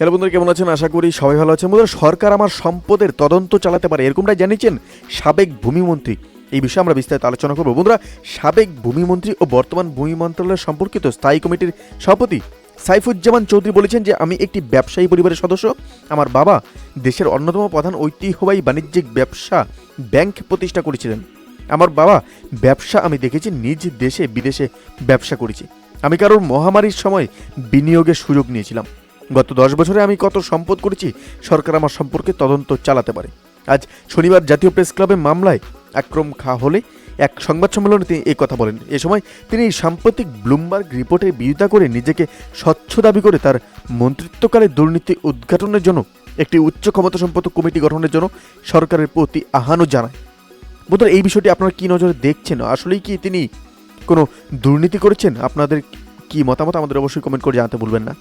Hello বন্ধুরা, কেমন আছেন? আশা করি সবাই ভালো আছেন। বন্ধুরা, সরকার আমার সম্পদের তদন্ত চালাতে পারে, এরকমটাই জানিয়েছেন সাবেক ভূমিমন্ত্রী। এই বিষয়ে আমরা বিস্তারিত আলোচনা করব। বন্ধুরা, সাবেক ভূমিমন্ত্রী ও বর্তমান ভূমি মন্ত্রণালয় সম্পর্কিত স্থায়ী কমিটির সভাপতি সাইফুজ্জামান চৌধুরী বলেছেন যে, আমি একটি ব্যবসায়ী পরিবারের সদস্য। আমার বাবা দেশের অন্যতম প্রধান ঐতিহ্যবাহী বাণিজ্যিক ব্যবসা ব্যাংক প্রতিষ্ঠা করেছিলেন। আমার বাবা ব্যবসা আমি দেখেছি, নিজ দেশে, বিদেশে ব্যবসা করেছি। আমি কারোর মহামারীর সময় বিনিয়োগের সুযোগ নিয়েছিলাম। গত দশ বছরে আমি কত সম্পদ করেছি, সরকার আমার সম্পর্কে তদন্ত চালাতে পারে। আজ শনিবার জাতীয় প্রেস ক্লাবে মামলায় আক্রম খা হলে এক সংবাদ সম্মেলনে তিনি এই কথা বলেন। এ সময় তিনি সাম্প্রতিক ব্লুমবার্গ রিপোর্টের বিরোধিতা করে নিজেকে স্বচ্ছ দাবি করে তার মন্ত্রিত্বকালে দুর্নীতি উদ্ঘাটনের জন্য একটি উচ্চ ক্ষমতা সম্পন্ন কমিটি গঠনের জন্য সরকারের প্রতি আহ্বানও জানায়। বোধহয় এই বিষয়টি আপনারা কী নজরে দেখছেন? আসলেই কি তিনি কোনো দুর্নীতি করেছেন? আপনাদের কি মতামত? আমাদের অবশ্যই কমেন্ট করে জানাতে ভুলবেন না।